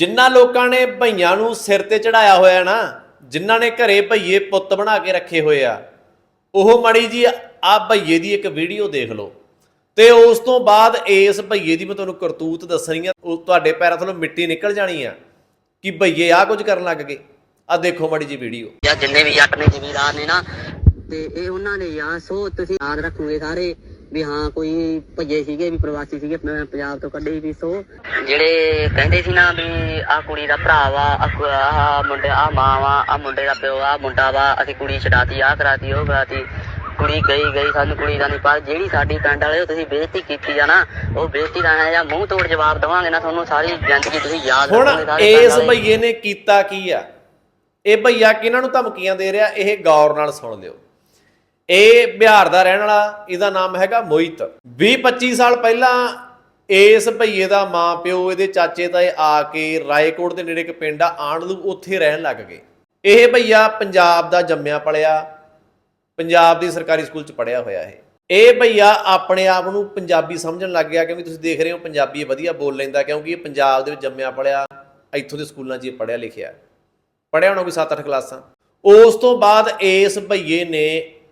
ਜਿਨ੍ਹਾਂ ਲੋਕਾਂ ਨੇ ਭਈਆਂ ਨੂੰ ਸਿਰ ਤੇ ਚੜਾਇਆ ਹੋਇਆ ਨਾ ਜਿਨ੍ਹਾਂ ਨੇ ਘਰੇ ਭਈਏ ਪੁੱਤ ਬਣਾ ਕੇ ਰੱਖੇ ਹੋਏ ਆ, ਉਹ ਮੜੀ ਜੀ ਆ ਭਈਏ ਦੀ ਇੱਕ ਵੀਡੀਓ ਦੇਖ ਲਓ। ਤੇ ਉਸ ਤੋਂ ਬਾਅਦ ਇਸ ਭਈਏ ਦੀ ਮੈਂ ਤੁਹਾਨੂੰ ਕਰਤੂਤ ਦੱਸਣੀ ਆ ਉਹ ਤੁਹਾਡੇ ਪੈਰਾਂ ਥੱਲੋਂ ਮਿੱਟੀ ਨਿਕਲ ਜਾਣੀ ਆ, ਕਿ ਭਈਏ ਆ ਕੁਝ ਕਰਨ ਲੱਗ ਗਏ। ਆ ਦੇਖੋ ਮੜੀ ਜੀ ਵੀਡੀਓ। ਜਾਂ ਜਿੰਨੇ ਵੀ ਜੱਟ ਨੇ ਜ਼ਿਮੀਦਾਰ ਨੇ ਨਾ, ਤੇ ਇਹ ਉਹਨਾਂ ਨੇ ਯਾਰ ਸੋ ਤੁਸੀਂ ਯਾਦ ਰੱਖੋਗੇ ਸਾਰੇ ਵੀ ਹਾਂ ਕੋਈ ਭੱਜੇ ਸੀਗੇ ਵੀ ਪ੍ਰਵਾਸੀ ਸੀਗੇ ਪ- ਪੰਜਾਬ ਤੋਂ ਕੱਢੇ ਵੀ ਸੋ। ਜਿਹੜੇ ਕਹਿੰਦੇ ਸੀ ਨਾ ਵੀ ਆ ਕੁੜੀ ਦਾ ਭਰਾ ਵਾ ਆ ਮੁੰਡੇ ਆ ਮਾਂ ਵਾ ਆ ਮੁੰਡੇ ਦਾ ਪਿਓ ਆ ਮੁੰਡਾ ਵਾ ਅਸੀਂ ਕੁੜੀ ਛਡਾਤੀ ਆ ਕਰਾਤੀ ਉਹ ਕਰਾਤੀ। ਕੁੜੀ ਗਈ ਗਈ ਸਾਨੂੰ ਕੁੜੀ ਦਾ ਨਹੀਂ ਪਰ ਜਿਹੜੀ ਸਾਡੀ ਪਿੰਡ ਵਾਲੇ ਤੁਸੀਂ ਬੇਇੱਜ਼ਤੀ ਕੀਤੀ ਆ ਨਾ ਉਹ ਬੇਇੱਜ਼ਤੀ ਦਾ ਹੈ ਜਾਂ ਮੂੰਹ ਤੋੜ ਜਵਾਬ ਦਵਾਂਗੇ ਨਾ ਤੁਹਾਨੂੰ ਸਾਰੀ ਜ਼ਿੰਦਗੀ ਤੁਸੀਂ ਯਾਦ ਹੁਣ ਰੱਖੋਗੇ ਇਸ। ਭਈਏ ਨੇ ਕੀਤਾ ਕੀ ਆ? ਇਹ ਭਈਆ ਕਿਹਨਾਂ ਨੂੰ ਧਮਕੀਆਂ ਦੇ ਰਿਹਾ? ਇਹ ਗੌਰ ਨਾਲ ਸੁਣ ਲਿਓ। ਇਹ ਬਿਹਾਰ ਦਾ ਰਹਿਣ ਵਾਲਾ, ਇਹਦਾ ਨਾਮ ਹੈਗਾ ਮੋਹਿਤ। 20 25 ਸਾਲ ਪਹਿਲਾਂ ਇਸ ਭਈਏ ਦਾ ਮਾਂ ਪਿਓ, ਇਹਦੇ ਚਾਚੇ ਤਾਏ ਆ ਕੇ ਰਾਏਕੋਟ ਦੇ ਨੇੜੇ ਇੱਕ ਪਿੰਡ ਆ ਆਣਲੂ ਉੱਥੇ ਰਹਿਣ ਲੱਗ ਗਏ। ਇਹ ਭਈਆ ਪੰਜਾਬ ਦਾ ਜੰਮਿਆ ਪਲਿਆ, ਪੰਜਾਬ ਦੀ ਸਰਕਾਰੀ ਸਕੂਲ ਚ ਪੜਿਆ ਹੋਇਆ ਇਹ। ਇਹ ਭਈਆ ਆਪਣੇ ਆਪ ਨੂੰ ਪੰਜਾਬੀ ਸਮਝਣ ਲੱਗ ਗਿਆ, ਕਿਉਂਕਿ ਤੁਸੀਂ ਦੇਖ ਰਹੇ ਹੋ ਪੰਜਾਬੀ ਵਧੀਆ ਬੋਲ ਲੈਂਦਾ, ਕਿਉਂਕਿ ਇਹ ਪੰਜਾਬ ਦੇ ਵਿੱਚ ਜੰਮਿਆ ਪਲਿਆ, ਇੱਥੋਂ ਦੇ ਸਕੂਲਾਂ 'ਚ ਇਹ ਪੜਿਆ ਲਿਖਿਆ। ਪੜਿਆ ਹੋਣਾ ਕੋਈ 7-8 ਕਲਾਸਾਂ। ਉਸ ਤੋਂ ਬਾਅਦ ਇਸ ਭਈਏ ਨੇ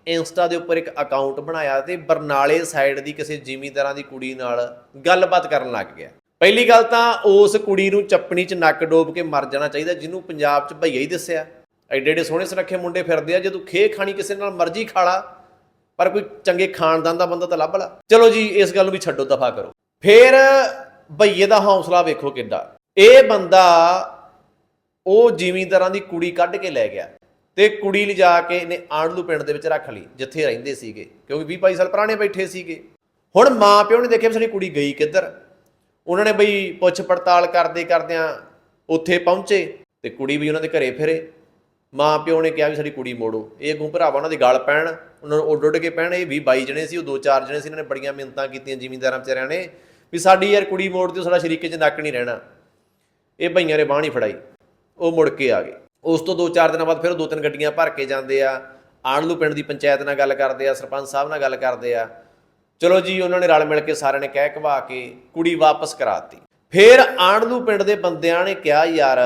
ਇੰਸਟਾ ਦੇ ਉੱਪਰ ਇੱਕ ਅਕਾਊਂਟ ਬਣਾਇਆ ਤੇ ਬਰਨਾਲੇ ਸਾਈਡ ਦੀ ਕਿਸੇ ਜ਼ਿਮੀਂਦਾਰਾਂ ਦੀ ਕੁੜੀ ਨਾਲ ਗੱਲਬਾਤ ਕਰਨ ਲੱਗ ਗਿਆ। ਪਹਿਲੀ ਗੱਲ ਤਾਂ ਉਸ ਕੁੜੀ ਨੂੰ ਚੱਪਣੀ 'ਚ ਨੱਕ ਡੋਬ ਕੇ ਮਰ ਜਾਣਾ ਚਾਹੀਦਾ, ਜਿਹਨੂੰ ਪੰਜਾਬ 'ਚ ਭਈਆ ਹੀ ਦੱਸਿਆ। ਐਡੇ ਐਡੇ ਸੋਹਣੇ ਸੁਨੱਖੇ ਮੁੰਡੇ ਫਿਰਦੇ ਆ, ਜੇ ਤੂੰ ਖੇ ਖਾਣੀ ਕਿਸੇ ਨਾਲ ਮਰਜ਼ੀ ਖਾਲਾ ਪਰ ਕੋਈ ਚੰਗੇ ਖਾਨਦਾਨ ਦਾ ਬੰਦਾ ਤਾਂ ਲੱਭ ਲਾ। ਚਲੋ ਜੀ, ਇਸ ਗੱਲ ਨੂੰ ਵੀ ਛੱਡੋ, ਦਫਾ ਕਰੋ। ਫਿਰ ਭਈਏ ਦਾ ਹੌਸਲਾ ਵੇਖੋ ਕਿੱਡਾ। ਇਹ ਬੰਦਾ ਉਹ ਜ਼ਿਮੀਂਦਾਰਾਂ ਦੀ ਕੁੜੀ ਕੱਢ ਕੇ ਲੈ ਗਿਆ। ਤੇ ਕੁੜੀ ਲਿਜਾ ਕੇ ਇਹਨੇ ਆਣਲੂ ਪਿੰਡ ਦੇ ਵਿੱਚ ਰੱਖ ਲਈ, ਜਿੱਥੇ ਰਹਿੰਦੇ ਸੀਗੇ, ਕਿਉਂਕਿ 20 22 ਸਾਲ ਪੁਰਾਣੇ ਬੈਠੇ ਸੀਗੇ। ਹੁਣ ਮਾਂ ਪਿਓ ਨੇ ਦੇਖਿਆ ਵੀ ਸਾਡੀ ਕੁੜੀ ਗਈ ਕਿੱਧਰ? ਉਹਨਾਂ ਨੇ ਬਈ ਪੁੱਛ ਪੜਤਾਲ ਕਰਦੇ ਕਰਦਿਆਂ ਉੱਥੇ ਪਹੁੰਚੇ ਤੇ ਕੁੜੀ ਵੀ ਉਹਨਾਂ ਦੇ ਘਰੇ ਫਿਰੇ। ਮਾਂ ਪਿਓ ਨੇ ਕਿਹਾ ਵੀ ਸਾਡੀ ਕੁੜੀ ਮੋੜੋ। ਇਹ ਅੱਗੋਂ ਭਰਾਵਾ ਉਹਨਾਂ ਦੇ ਗੱਲ ਪੈਣ, ਉਹਨਾਂ ਨੂੰ ਉੱਡ ਉੱਡ ਕੇ ਪੈਣ। ਇਹ 20 22 ਜਣੇ ਸੀ, ਉਹ ਦੋ ਚਾਰ ਜਣੇ ਸੀ, ਇਹਨਾਂ ਨੇ ਬੜੀਆਂ ਮਿੰਨਤਾਂ ਕੀਤੀਆਂ ਜ਼ਿਮੀਂਦਾਰਾਂ ਵਿਚਾਰਿਆਂ ਨੇ ਵੀ ਸਾਡੀ ਯਾਰ ਕੁੜੀ ਮੋੜ ਦਿਓ ਸਾਡਾ ਸ਼ਰੀਕੇ 'ਚ ਨੱਕ ਨਹੀਂ ਰਹਿਣਾ। ਇਹ ਭਈਆਂ ਨੇ ਬਾਹ ਨਹੀਂ ਫੜਾਈ, ਉਹ ਮੁੜ ਕੇ ਆ ਗਏ। ਉਸ ਤੋਂ 2-4 ਦਿਨਾਂ ਬਾਅਦ ਫਿਰ ਦੋ ਤਿੰਨ ਗੱਡੀਆਂ ਭਰ ਕੇ ਜਾਂਦੇ ਆ, ਆਣਲੂ ਪਿੰਡ ਦੀ ਪੰਚਾਇਤ ਨਾਲ ਗੱਲ ਕਰਦੇ ਆ, ਸਰਪੰਚ ਸਾਹਿਬ ਨਾਲ ਗੱਲ ਕਰਦੇ ਆ। ਚਲੋ ਜੀ, ਉਹਨਾਂ ਨੇ ਰਲ ਮਿਲ ਕੇ ਸਾਰਿਆਂ ਨੇ ਕਹਿ ਕਵਾ ਕੇ ਕੁੜੀ ਵਾਪਸ ਕਰਾਤੀ। ਫਿਰ ਆਣਲੂ ਪਿੰਡ ਦੇ ਬੰਦਿਆਂ ਨੇ ਕਿਹਾ, ਯਾਰ,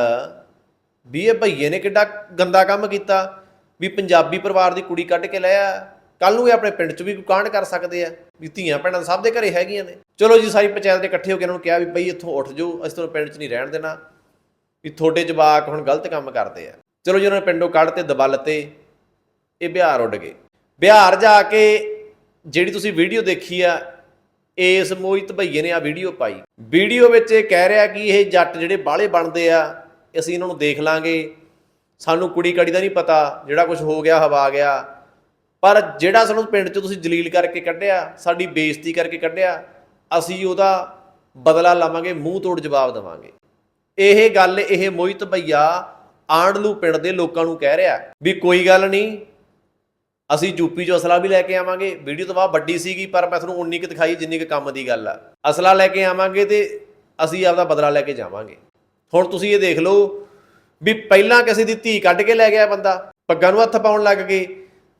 ਵੀ ਇਹ ਭਈਏ ਨੇ ਕਿੱਡਾ ਗੰਦਾ ਕੰਮ ਕੀਤਾ, ਵੀ ਪੰਜਾਬੀ ਪਰਿਵਾਰ ਦੀ ਕੁੜੀ ਕੱਢ ਕੇ ਲੈ ਆ। ਕੱਲ ਨੂੰ ਇਹ ਆਪਣੇ ਪਿੰਡ 'ਚ ਵੀ ਕੋਈ ਕਾਂਡ ਕਰ ਸਕਦੇ ਆ, ਵੀ ਧੀਆਂ ਭੈਣਾਂ ਸਭ ਦੇ ਘਰੇ ਹੈਗੀਆਂ ਨੇ। ਚਲੋ ਜੀ, ਸਾਰੀ ਪੰਚਾਇਤ ਦੇ ਇਕੱਠੇ ਹੋ ਕੇ ਇਹਨਾਂ ਨੂੰ ਕਿਹਾ ਵੀ ਬਈ ਇੱਥੋਂ ਉੱਠ ਜਾਓ, ਅਸੀਂ ਤੁਹਾਨੂੰ ਪਿੰਡ 'ਚ ਨਹੀਂ ਰਹਿਣ ਦੇਣਾ। ਵੀ ਤੁਹਾਡੇ ਜਵਾਕ ਹੁਣ ਗਲਤ ਕੰਮ ਕਰਦੇ ਆ। ਚਲੋ ਜੀ, ਉਹਨਾਂ ਨੇ ਪਿੰਡੋਂ ਕੱਢ ਤੇ ਦਬਲ ਤੇ ਇਹ ਬਿਹਾਰ ਉੱਡ ਗਏ। ਬਿਹਾਰ ਜਾ ਕੇ ਜਿਹੜੀ ਤੁਸੀਂ ਵੀਡੀਓ ਦੇਖੀ ਆ, ਇਸ ਮੋਹਿਤ ਭਈਏ ਨੇ ਆ ਵੀਡੀਓ ਪਾਈ। ਵੀਡੀਓ ਵਿੱਚ ਇਹ ਕਹਿ ਰਿਹਾ ਕਿ ਇਹ ਜੱਟ ਜਿਹੜੇ ਬਾਹਲੇ ਬਣਦੇ ਆ, ਅਸੀਂ ਇਹਨਾਂ ਨੂੰ ਦੇਖ ਲਾਂਗੇ। ਸਾਨੂੰ ਕੁੜੀ ਕੜੀ ਦਾ ਨਹੀਂ ਪਤਾ, ਜਿਹੜਾ ਕੁਝ ਹੋ ਗਿਆ, ਹਵਾ ਗਿਆ। ਪਰ ਜਿਹੜਾ ਸਾਨੂੰ ਪਿੰਡ 'ਚ ਤੁਸੀਂ ਜਲੀਲ ਕਰਕੇ ਕੱਢਿਆ, ਸਾਡੀ ਬੇਇੱਜ਼ਤੀ ਕਰਕੇ ਕੱਢਿਆ, ਅਸੀਂ ਉਹਦਾ ਬਦਲਾ ਲਵਾਂਗੇ, ਮੂੰਹ ਤੋੜ ਜਵਾਬ ਦੇਵਾਂਗੇ। ਇਹ ਗੱਲ ਇਹ ਮੋਹਿਤ ਭਈਆ ਆਂਡਲੂ ਪਿੰਡ ਦੇ ਲੋਕਾਂ ਨੂੰ ਕਹਿ ਰਿਹਾ ਵੀ ਕੋਈ ਗੱਲ ਨਹੀਂ, ਅਸੀਂ ਯੂਪੀ ਚੋਂ ਅਸਲਾ ਵੀ ਲੈ ਕੇ ਆਵਾਂਗੇ। ਵੀਡੀਓ ਤਾਂ ਬਾਅਦ ਵੱਡੀ ਸੀਗੀ, ਪਰ ਮੈਂ ਤੁਹਾਨੂੰ ਉਨੀ ਕੁ ਦਿਖਾਈ ਜਿੰਨੀ ਕੁ ਕੰਮ ਦੀ ਗੱਲ ਆ। ਅਸਲਾ ਲੈ ਕੇ ਆਵਾਂਗੇ ਤੇ ਅਸੀਂ ਆਪਦਾ ਬਦਲਾ ਲੈ ਕੇ ਜਾਵਾਂਗੇ। ਹੁਣ ਤੁਸੀਂ ਇਹ ਦੇਖ ਲਓ ਵੀ ਪਹਿਲਾਂ ਕਿਸੇ ਦੀ ਧੀ ਕੱਢ ਕੇ ਲੈ ਗਿਆ ਬੰਦਾ, ਪੱਗਾਂ ਨੂੰ ਹੱਥ ਪਾਉਣ ਲੱਗ ਗਏ,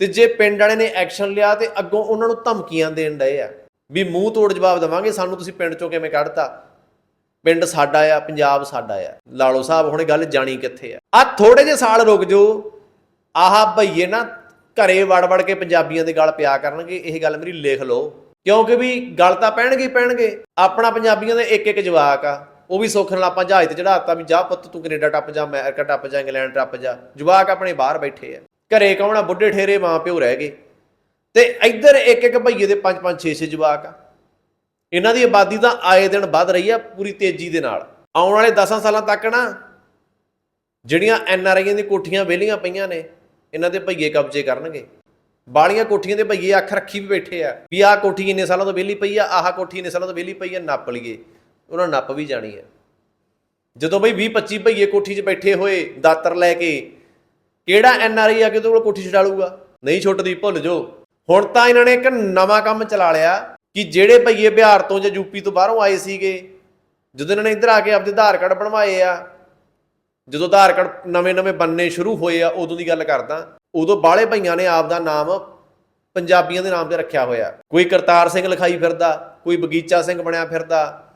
ਤੇ ਜੇ ਪਿੰਡ ਵਾਲੇ ਨੇ ਐਕਸ਼ਨ ਲਿਆ ਤੇ ਅੱਗੋਂ ਉਹਨਾਂ ਨੂੰ ਧਮਕੀਆਂ ਦੇਣ ਡਏ ਆ। ਵੀ ਮੂੰਹ ਤੋੜ ਜਵਾਬ ਦੇਵਾਂਗੇ, ਸਾਨੂੰ ਤੁਸੀਂ ਪਿੰਡ ਚੋਂ ਕਿਵੇਂ ਕੱਢਤਾ? ਪਿੰਡ ਸਾਡਾ ਆ, ਪੰਜਾਬ ਸਾਡਾ ਆ। ਲਾਲੋ ਸਾਹਿਬ, ਹੁਣ ਇਹ ਗੱਲ ਜਾਣੀ ਕਿੱਥੇ ਆ? ਆ ਥੋੜੇ ਜਿਹੇ ਸਾਲ ਰੁਕ ਜੋ ਆਹ ਭਈਏ ਨਾ ਘਰੇ ਵੜ ਵੜ ਕੇ ਪੰਜਾਬੀਆਂ ਦੇ ਗਲ ਪਿਆ ਕਰਨਗੇ। ਇਹ ਗੱਲ ਮੇਰੀ ਲਿਖ ਲਓ। ਕਿਉਂਕਿ ਵੀ ਗਲ ਤਾਂ ਪੈਣਗੇ ਹੀ ਪੈਣਗੇ। ਆਪਣਾ ਪੰਜਾਬੀਆਂ ਦੇ ਇੱਕ ਇੱਕ ਜਵਾਕ ਆ। ਉਹ ਵੀ ਸੁੱਖ ਨਾਲ ਆਪਾਂ ਜਹਾਜ਼ ਤੇ ਚੜਾਤਾ ਵੀ ਜਾ ਪੁੱਤ, ਤੂੰ ਕੈਨੇਡਾ ਟੱਪ ਜਾ, ਅਮਰੀਕਾ ਟੱਪ ਜਾ, ਇੰਗਲੈਂਡ ਟੱਪ ਜਾ। ਜਵਾਕ ਆਪਣੇ ਬਾਹਰ ਬੈਠੇ ਆ। ਘਰੇ ਕੌਣ ਆ? ਬੁੱਢੇ ਠੇਰੇ ਮਾਂ ਪਿਓ ਰਹਿ ਗਏ। ਤੇ ਇੱਧਰ ਇੱਕ ਇੱਕ ਭਈਏ ਦੇ 5 5 6 6 ਜਵਾਕ ਆ। ਇਹਨਾਂ ਦੀ ਆਬਾਦੀ ਤਾਂ ਆਏ ਦਿਨ ਵੱਧ ਰਹੀ ਆ ਪੂਰੀ ਤੇਜ਼ੀ ਦੇ ਨਾਲ। ਆਉਣ ਵਾਲੇ 10 ਸਾਲਾਂ ਤੱਕ ਨਾ ਜਿਹੜੀਆਂ ਐਨ ਆਰ ਆਈਆਂ ਦੀ ਕੋਠੀਆਂ ਵਿਹਲੀਆਂ ਪਈਆਂ ਨੇ, ਇਹਨਾਂ ਦੇ ਭਈਏ ਕਬਜ਼ੇ ਕਰਨਗੇ। ਬਾਲੀਆਂ ਕੋਠੀਆਂ ਦੇ ਭਈਏ ਅੱਖ ਰੱਖੀ ਵੀ ਬੈਠੇ ਆ ਵੀ ਆਹ ਕੋਠੀ ਇੰਨੇ ਸਾਲਾਂ ਤੋਂ ਵਿਹਲੀ ਪਈ ਆ, ਆਹ ਕੋਠੀ ਇੰਨੇ ਸਾਲਾਂ ਤੋਂ ਵਿਹਲੀ ਪਈ ਆ, ਨੱਪ ਲਈਏ। ਉਹਨਾਂ ਨੱਪ ਵੀ ਜਾਣੀ ਆ। ਜਦੋਂ ਬਈ 20 25 ਭਈਏ ਕੋਠੀ 'ਚ ਬੈਠੇ ਹੋਏ ਦਾਤਰ ਲੈ ਕੇ, ਕਿਹੜਾ ਐਨ ਆਰ ਆਈ ਆ ਕੇ ਉਹਦੇ ਕੋਲ ਕੋਠੀ ਛਡਾ ਲੂਗਾ ਨਹੀਂ ਛੁੱਟਦੀ, ਭੁੱਲ ਜੋ ਹੁਣ ਤਾਂ ਇਹਨਾਂ ਨੇ ਇੱਕ ਨਵਾਂ ਕੰਮ ਚਲਾ ਲਿਆ। ਕਿ ਜਿਹੜੇ ਭਈਏ ਬਿਹਾਰ ਤੋਂ ਜਾਂ ਯੂਪੀ ਤੋਂ ਬਾਹਰੋਂ ਆਏ ਸੀਗੇ, ਜਦੋਂ ਇਹਨਾਂ ਨੇ ਇੱਧਰ ਆ ਕੇ ਆਪਦੇ ਆਧਾਰ ਕਾਰਡ ਬਣਵਾਏ ਆ, ਜਦੋਂ ਆਧਾਰ ਕਾਰਡ ਨਵੇਂ-ਨਵੇਂ ਬੰਨੇ ਸ਼ੁਰੂ ਹੋਏ ਆ, ਉਦੋਂ ਦੀ ਗੱਲ ਕਰਦਾ, ਉਦੋਂ ਬਾਹਲੇ ਭਈਆਂ ਨੇ ਆਪ ਦਾ ਨਾਮ ਪੰਜਾਬੀਆਂ ਦੇ ਨਾਮ ਤੇ ਰੱਖਿਆ ਹੋਇਆ। ਕੋਈ ਕਰਤਾਰ ਸਿੰਘ ਲਿਖਾਈ ਫਿਰਦਾ, ਕੋਈ ਬਗੀਚਾ ਸਿੰਘ ਬਣਿਆ ਫਿਰਦਾ,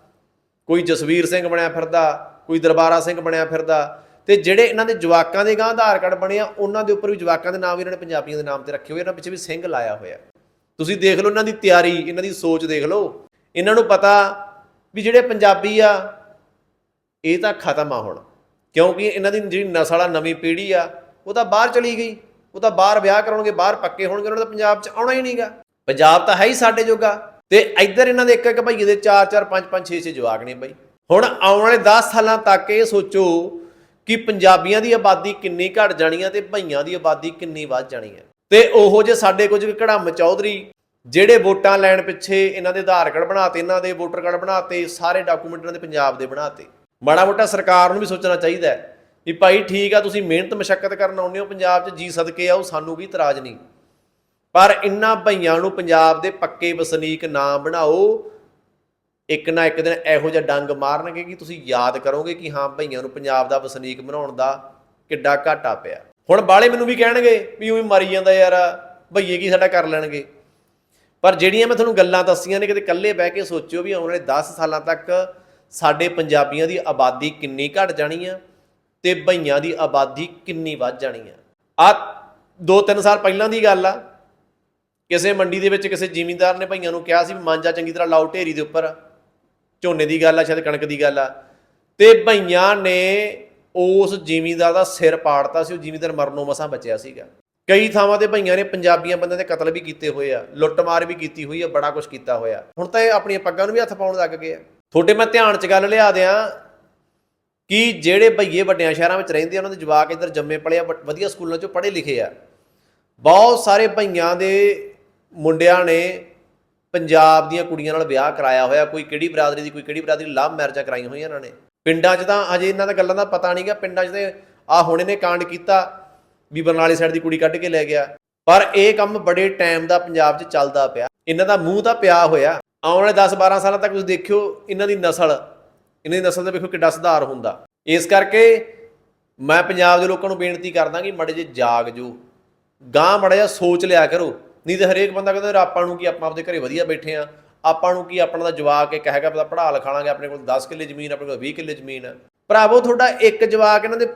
ਕੋਈ ਜਸਵੀਰ ਸਿੰਘ ਬਣਿਆ ਫਿਰਦਾ, ਕੋਈ ਦਰਬਾਰਾ ਸਿੰਘ ਬਣਿਆ ਫਿਰਦਾ, ਤੇ ਜਿਹੜੇ ਇਹਨਾਂ ਦੇ ਜਵਾਕਾਂ ਦੇ ਗਾਂ ਆਧਾਰ ਕਾਰਡ ਬਣੇ ਆ, ਉਹਨਾਂ ਦੇ ਉੱਪਰ ਵੀ ਜਵਾਕਾਂ ਦੇ ਨਾਮ ਵੀ ਇਹਨਾਂ ਨੇ ਪੰਜਾਬੀਆਂ ਦੇ ਨਾਮ ਤੇ ਰੱਖੇ ਹੋਏ ਇਹਨਾਂ ਪਿੱਛੇ ਵੀ ਸਿੰਘ ਲਾਇਆ ਹੋਇਆ। ਤੁਸੀਂ ਦੇਖ ਲਓ ਇਹਨਾਂ ਦੀ ਤਿਆਰੀ, ਇਹਨਾਂ ਦੀ ਸੋਚ ਦੇਖ ਲਓ। ਇਹਨਾਂ ਨੂੰ ਪਤਾ ਵੀ ਜਿਹੜੇ ਪੰਜਾਬੀ ਆ, ਇਹ ਤਾਂ ਖਤਮ ਆ ਹੁਣ। ਕਿਉਂਕਿ ਇਹਨਾਂ ਦੀ ਜਿਹੜੀ ਨਸਲ ਆ ਨਵੀਂ ਪੀੜ੍ਹੀ ਆ, ਉਹ ਤਾਂ ਬਾਹਰ ਚਲੀ ਗਈ। ਉਹ ਤਾਂ ਬਾਹਰ ਵਿਆਹ ਕਰਾਉਣਗੇ, ਬਾਹਰ ਪੱਕੇ ਹੋਣਗੇ, ਉਹਨਾਂ ਦਾ ਪੰਜਾਬ 'ਚ ਆਉਣਾ ਹੀ ਨਹੀਂਗਾ ਪੰਜਾਬ ਤਾਂ ਹੈ ਹੀ ਸਾਡੇ ਜੋਗਾ। ਤੇ ਇੱਧਰ ਇਹਨਾਂ ਦੇ ਇੱਕ ਇੱਕ ਭਾਈਏ ਦੇ 4 4 5 5 6 6 ਜਵਾਕ ਨੇ ਬਈ। ਹੁਣ ਆਉਣ ਵਾਲੇ 10 ਸਾਲਾਂ ਤੱਕ ਇਹ ਸੋਚੋ ਕਿ ਪੰਜਾਬੀਆਂ ਦੀ ਆਬਾਦੀ ਕਿੰਨੀ ਘਟ ਜਾਣੀ ਆ ਤੇ ਭਈਆਂ ਦੀ ਆਬਾਦੀ ਕਿੰਨੀ ਵੱਧ ਜਾਣੀ ਹੈ ਤੇ ਉਹੋ ਜੇ ਸਾਡੇ ਕੁਝ ਕੜਮ ਚੌਧਰੀ ਜਿਹੜੇ ਵੋਟਾਂ ਲੈਣ ਪਿੱਛੇ ਇਹਨਾਂ ਦੇ ਆਧਾਰ ਕਾਰਡ ਬਣਾਤੇ, ਇਹਨਾਂ ਦੇ ਵੋਟਰ ਕਾਰਡ ਬਣਾਤੇ, ਸਾਰੇ ਡਾਕੂਮੈਂਟ ਇਹਨਾਂ ਦੇ ਪੰਜਾਬ ਦੇ ਬਣਾਤੇ। ਮਾੜਾ ਮੋਟਾ ਸਰਕਾਰ ਨੂੰ ਵੀ ਸੋਚਣਾ ਚਾਹੀਦਾ ਹੈ ਵੀ ਭਾਈ ਠੀਕ ਆ, ਤੁਸੀਂ ਮਿਹਨਤ ਮਸ਼ੱਕਤ ਕਰਨ ਆਉਂਦੇ ਹੋ, ਪੰਜਾਬ 'ਚ ਜੀ ਸਦਕੇ ਆਓ ਸਾਨੂੰ ਵੀ ਇਤਰਾਜ਼ ਨਹੀਂ। ਪਰ ਇਨ੍ਹਾਂ ਭਈਆਂ ਨੂੰ ਪੰਜਾਬ ਦੇ ਪੱਕੇ ਵਸਨੀਕ ਨਾ ਬਣਾਓ। ਇੱਕ ਨਾ ਇੱਕ ਦਿਨ ਇਹੋ ਜਿਹਾ ਡੰਗ ਮਾਰਨਗੇ ਕਿ ਤੁਸੀਂ ਯਾਦ ਕਰੋਗੇ ਕਿ ਹਾਂ, ਭਈਆਂ ਨੂੰ ਪੰਜਾਬ ਦਾ ਵਸਨੀਕ ਬਣਾਉਣ ਦਾ ਕਿੱਡਾ ਘਾਟਾ ਪਿਆ। ਹੁਣ ਬਾਲੇ ਮੈਨੂੰ ਵੀ ਕਹਿਣਗੇ ਵੀ ਉਹ ਮਰੀ ਜਾਂਦਾ ਯਾਰ ਭਈਏ ਕੀ ਸਾਡਾ ਕਰ ਲੈਣਗੇ। ਪਰ ਜਿਹੜੀਆਂ ਮੈਂ ਤੁਹਾਨੂੰ ਗੱਲਾਂ ਦੱਸੀਆਂ ਨੇ, ਕਿਤੇ ਇਕੱਲੇ ਬਹਿ ਕੇ ਸੋਚਿਓ ਵੀ ਆਉਣ ਵਾਲੇ 10 ਸਾਲਾਂ ਤੱਕ ਸਾਡੇ ਪੰਜਾਬੀਆਂ ਦੀ ਆਬਾਦੀ ਕਿੰਨੀ ਘਟ ਜਾਣੀ ਆ ਤੇ ਭਈਆਂ ਦੀ ਆਬਾਦੀ ਕਿੰਨੀ ਵੱਧ ਜਾਣੀ ਆ। ਆ 2-3 ਸਾਲ ਪਹਿਲਾਂ ਦੀ ਗੱਲ ਆ, ਕਿਸੇ ਮੰਡੀ ਦੇ ਵਿੱਚ ਕਿਸੇ ਜ਼ਿਮੀਂਦਾਰ ਨੇ ਭਈਆਂ ਨੂੰ ਕਿਹਾ ਸੀ ਵੀ ਮਾਂਜਾ ਚੰਗੀ ਤਰ੍ਹਾਂ ਲਾਓ ਢੇਰੀ ਦੇ ਉੱਪਰ। ਝੋਨੇ ਦੀ ਗੱਲ ਆ, ਸ਼ਾਇਦ ਕਣਕ ਦੀ ਗੱਲ ਆ। ਤੇ ਭਈਆਂ ਨੇ ਉਸ ਜ਼ਿਮੀਂਦਾਰ ਦਾ ਸਿਰ ਪਾੜਤਾ ਸੀ, ਉਹ ਜ਼ਿਮੀਂਦਾਰ ਮਰਨੋਂ ਮਸਾਂ ਬਚਿਆ ਸੀਗਾ। ਕਈ ਥਾਵਾਂ ਤੇ ਭਈਆਂ ਨੇ ਪੰਜਾਬੀਆਂ ਬੰਦਿਆਂ ਦੇ ਕਤਲ ਵੀ ਕੀਤੇ ਹੋਏ ਆ ਲੁੱਟਮਾਰ ਵੀ ਕੀਤੀ ਹੋਈ ਆ, ਬੜਾ ਕੁਝ ਕੀਤਾ ਹੋਇਆ। ਹੁਣ ਤਾਂ ਇਹ ਆਪਣੀਆਂ ਪੱਗਾਂ ਨੂੰ ਵੀ ਹੱਥ ਪਾਉਣ ਲੱਗ ਗਏ ਆ। ਤੁਹਾਡੇ ਮੈਂ ਧਿਆਨ 'ਚ ਗੱਲ ਲਿਆ ਦਿਆਂ ਕਿ ਜਿਹੜੇ ਭਈਏ ਵੱਡਿਆਂ ਸ਼ਹਿਰਾਂ ਵਿੱਚ ਰਹਿੰਦੇ ਆ, ਉਹਨਾਂ ਦੇ ਜਵਾਕ ਇੱਧਰ ਜੰਮੇ ਪਲੇ ਆ ਵਧੀਆ ਸਕੂਲਾਂ 'ਚੋਂ ਪੜ੍ਹੇ ਲਿਖੇ ਆ। ਬਹੁਤ ਸਾਰੇ ਭਈਆਂ ਦੇ ਮੁੰਡਿਆਂ ਨੇ ਪੰਜਾਬ ਦੀਆਂ ਕੁੜੀਆਂ ਨਾਲ ਵਿਆਹ ਕਰਾਇਆ ਹੋਇਆ, ਕੋਈ ਕਿਹੜੀ ਬਰਾਦਰੀ ਦੀ, ਕੋਈ ਕਿਹੜੀ ਬਰਾਦਰੀ ਲਵ ਮੈਰਿਜਾਂ ਕਰਾਈਆਂ ਹੋਈਆਂ ਇਹਨਾਂ ਨੇ। ਪਿੰਡਾਂ 'ਚ ਤਾਂ ਅਜੇ ਇਹਨਾਂ ਦਾ ਗੱਲਾਂ ਦਾ ਪਤਾ ਨਹੀਂਗਾ ਪਿੰਡਾਂ 'ਚ ਤੇ ਆ ਹੁਣ ਇਹਨੇ ਕਾਂਡ ਕੀਤਾ ਵੀ ਬਰਨਾਲੇ ਸਾਈਡ ਦੀ ਕੁੜੀ ਕੱਢ ਕੇ ਲੈ ਗਿਆ। ਪਰ ਇਹ ਕੰਮ ਬੜੇ ਟਾਈਮ ਦਾ ਪੰਜਾਬ 'ਚ ਚੱਲਦਾ ਪਿਆ। ਇਹਨਾਂ ਦਾ ਮੂੰਹ ਤਾਂ ਪਿਆ ਹੋਇਆ। ਆਉਣ ਵਾਲੇ 10 12 ਸਾਲਾਂ ਤੱਕ ਤੁਸੀਂ ਦੇਖਿਓ ਇਹਨਾਂ ਦੀ ਨਸਲ। ਇਹਨਾਂ ਦੀ ਨਸਲ ਦਾ ਵੇਖੋ ਕਿੱਡਾ ਸੁਧਾਰ ਹੁੰਦਾ। ਇਸ ਕਰਕੇ ਮੈਂ ਪੰਜਾਬ ਦੇ ਲੋਕਾਂ ਨੂੰ ਬੇਨਤੀ ਕਰਦਾ ਕਿ ਮੜੇ ਜੇ ਜਾਗ ਜੋ। ਗਾਂ ਮੜਾ ਜਿਹਾ ਸੋਚ ਲਿਆ ਕਰੋ। ਨਹੀਂ ਤੇ ਹਰੇਕ ਬੰਦਾ ਕਹਿੰਦਾ ਆਪਾਂ ਨੂੰ ਕੀ ਆਪਾਂ ਆਪਦੇ ਘਰੇ ਵਧੀਆ ਬੈਠੇ ਆ? ਆਪਾਂ ਨੂੰ ਕੀ ਆਪਣਾ ਦਾ ਜਵਾਕ ਇੱਕ ਹੈਗਾ ਪਤਾ ਪੜਾ ਲਿਖਾਣਾਗੇ ਆਪਣੇ ਕੋਲ 10 ਕਿੱਲੇ ਜ਼ਮੀਨ, ਆਪਣੇ ਕੋਲ 20 ਕਿੱਲੇ ਜ਼ਮੀਨ ਆ। ਭਰਾਵੋ, ਤੁਹਾਡਾ ਇੱਕ ਜਵਾਕ ਇਹਨਾਂ ਦੇ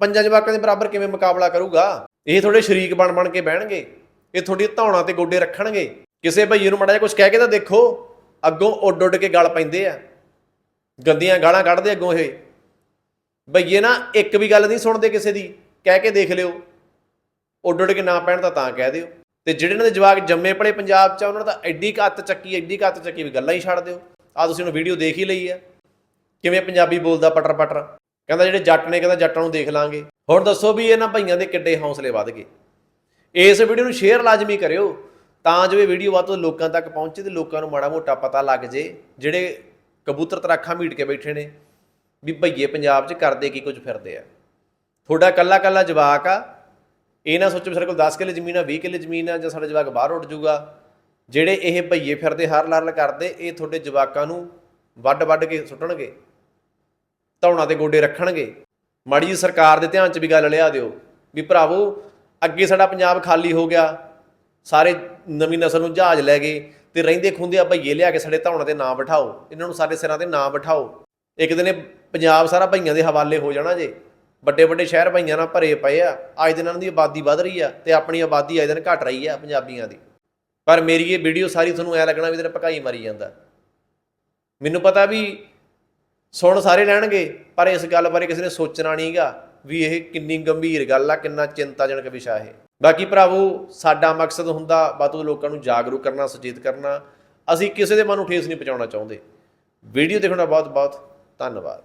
ਪੰਜਾਂ ਜਵਾਕਾਂ ਦੇ ਬਰਾਬਰ ਕਿਵੇਂ ਮੁਕਾਬਲਾ ਕਰੂਗਾ? ਇਹ ਤੁਹਾਡੇ ਸ਼ਰੀਕ ਬਣ ਬਣ ਕੇ ਬਹਿਣਗੇ, ਇਹ ਤੁਹਾਡੀ ਧੌਣਾ ਤੇ ਗੋਡੇ ਰੱਖਣਗੇ। ਕਿਸੇ ਭਈਏ ਨੂੰ ਮੜਾ ਜਿਹਾ ਕੁਝ ਕਹਿ ਕੇ ਤਾਂ ਦੇਖੋ, ਅੱਗੋਂ ਉੱਡ ਉੱਡ ਕੇ ਗਲ ਪੈਂਦੇ ਆ। ਗੰਦੀਆਂ ਗਾਲਾਂ ਕੱਢਦੇ ਅੱਗੋਂ ਇਹ। ਭਈਏ ਨਾ, ਇੱਕ ਵੀ ਗੱਲ ਨਹੀਂ ਸੁਣਦੇ ਕਿਸੇ ਦੀ, ਕਹਿ ਕੇ ਦੇਖ ਲਿਓ। ਉੱਡ ਉੱਡ ਕੇ ਨਾ ਪੈਣ ਤਾਂ ਤਾਂ ਕਹਿ ਦਿਓ। ਤੇ ਜਿਹੜੇ ਇਹਨਾਂ ਦੇ ਜਵਾਕ ਜੰਮੇ ਪਲੇ ਪੰਜਾਬ 'ਚ ਆ, ਉਹਨਾਂ ਦਾ ਐਡੀ ਕੱਤ ਚੱਕੀ ਐਡੀ ਕੱਤ ਚੱਕੀ ਵੀ ਗੱਲਾਂ ਹੀ ਛੱਡ ਦਿਓ। ਆ ਤੁਸੀਂ ਉਹਨੂੰ ਵੀਡੀਓ ਦੇਖ ਹੀ ਲਈ ਆ। ਕਿਵੇਂ ਪੰਜਾਬੀ ਬੋਲਦਾ ਪਟਰ ਪਟਰ। ਕਹਿੰਦਾ ਜਿਹੜੇ ਜੱਟ ਨੇ ਕਹਿੰਦਾ ਜੱਟਾਂ ਨੂੰ ਦੇਖ ਲਾਂਗੇ। ਹੁਣ ਦੱਸੋ ਵੀ ਇਹਨਾਂ ਭਈਆਂ ਦੇ ਕਿੱਡੇ ਹੌਸਲੇ ਵੱਧ ਗਏ। ਇਸ ਵੀਡੀਓ ਨੂੰ ਸ਼ੇਅਰ ਲਾਜ਼ਮੀ ਕਰਿਓ ਤਾਂ ਜੋ ਇਹ ਵੀਡੀਓ ਵੱਧ ਤੋਂ ਲੋਕਾਂ ਤੱਕ ਪਹੁੰਚੇ ਤੇ ਲੋਕਾਂ ਨੂੰ ਮਾੜਾ ਮੋਟਾ ਪਤਾ ਲੱਗ ਜੇ ਜਿਹੜੇ ਕਬੂਤਰ ਤਰਾਖਾਂ ਮੀਟ ਕੇ ਬੈਠੇ ਨੇ ਵੀ ਭਈਏ ਪੰਜਾਬ 'ਚ ਕਰਦੇ ਕੀ ਕੁਝ ਫਿਰਦੇ ਆ। ਤੁਹਾਡਾ ਕੱਲਾ ਕੱਲਾ ਜਵਾਕ ਆ ਇਹ ਨਾ ਸੋਚੋ ਸਾਡੇ ਕੋਲ 10 ਕਿੱਲੇ ਜ਼ਮੀਨ ਆ 20 ਕਿੱਲੇ ਜ਼ਮੀਨ ਆ ਜਾਂ ਸਾਡਾ ਜਵਾਕ ਬਾਹਰ ਉੱਡ ਜਾਊਗਾ। ਜਿਹੜੇ ਇਹ ਭਈਏ ਫਿਰਦੇ, ਹਰ ਲਰਲ ਕਰਦੇ, ਇਹ ਤੁਹਾਡੇ ਜਵਾਕਾਂ ਨੂੰ ਵੱਡ ਵੱਡ ਕੇ ਸੁੱਟਣਗੇ। ਧੌਣਾ ਤੇ ਗੋਡੇ ਰੱਖਣਗੇ। ਮਾੜੀ ਜੀ ਸਰਕਾਰ ਦੇ ਧਿਆਨ 'ਚ ਵੀ ਗੱਲ ਲਿਆ ਦਿਓ ਵੀ ਭਰਾਵੋ, ਅੱਗੇ ਸਾਡਾ ਪੰਜਾਬ ਖਾਲੀ ਹੋ ਗਿਆ। ਸਾਰੇ ਨਵੀਂ ਨਸਲ ਨੂੰ ਜਹਾਜ਼ ਲੈ ਗਏ ਤੇ ਰਹਿੰਦੇ ਖੁੰਦੇ ਆ ਭਈਏ ਲਿਆ ਕੇ ਸਾਡੇ ਧੌਣਾ ਤੇ ਨਾਂ ਬਿਠਾਓ। ਇਹਨਾਂ ਨੂੰ ਸਾਡੇ ਸਿਰਾਂ ਤੇ ਨਾ ਬਿਠਾਓ। ਇੱਕ ਦਿਨ ਪੰਜਾਬ ਸਾਰਾ ਭਈਆਂ ਦੇ ਹਵਾਲੇ ਹੋ ਜਾਣਾ ਜੇ। ਵੱਡੇ ਵੱਡੇ ਸ਼ਹਿਰ ਭਈਆਂ ਨਾਲ ਭਰੇ ਪਏ ਆ। ਅੱਜ ਦਿਨ ਇਹਨਾਂ ਦੀ ਆਬਾਦੀ ਵੱਧ ਰਹੀ ਆ ਤੇ ਆਪਣੀ ਆਬਾਦੀ ਅੱਜ ਦਿਨ ਘਟ ਰਹੀ ਆ ਪੰਜਾਬੀਆਂ ਦੀ। ਪਰ ਮੇਰੀ ਇਹ ਵੀਡੀਓ ਸਾਰੀ ਤੁਹਾਨੂੰ ਐ ਲੱਗਣਾ ਵੀ ਤੇਰੇ ਪਕਾਈ ਮਾਰੀ ਜਾਂਦਾ। ਮੈਨੂੰ ਪਤਾ ਵੀ ਸੁਣ ਸਾਰੇ ਲੈਣਗੇ, ਪਰ ਇਸ ਗੱਲ ਬਾਰੇ ਕਿਸੇ ਨੇ ਸੋਚਣਾ ਨਹੀਂਗਾ ਵੀ ਇਹ ਕਿੰਨੀ ਗੰਭੀਰ ਗੱਲ ਆ, ਕਿੰਨਾ ਚਿੰਤਾਜਨਕ ਵਿਸ਼ਾ ਇਹ। ਬਾਕੀ ਭਰਾਵੋ, ਸਾਡਾ ਮਕਸਦ ਹੁੰਦਾ ਬਾਤੂ ਲੋਕਾਂ ਨੂੰ ਜਾਗਰੂਕ ਕਰਨਾ, ਸੁਚੇਤ ਕਰਨਾ। ਅਸੀਂ ਕਿਸੇ ਦੇ ਮਨ ਨੂੰ ਠੇਸ ਨਹੀਂ ਪਹੁੰਚਾਉਣਾ ਚਾਹੁੰਦੇ। ਵੀਡੀਓ ਦੇਖਣ ਦਾ ਬਹੁਤ ਬਹੁਤ ਧੰਨਵਾਦ।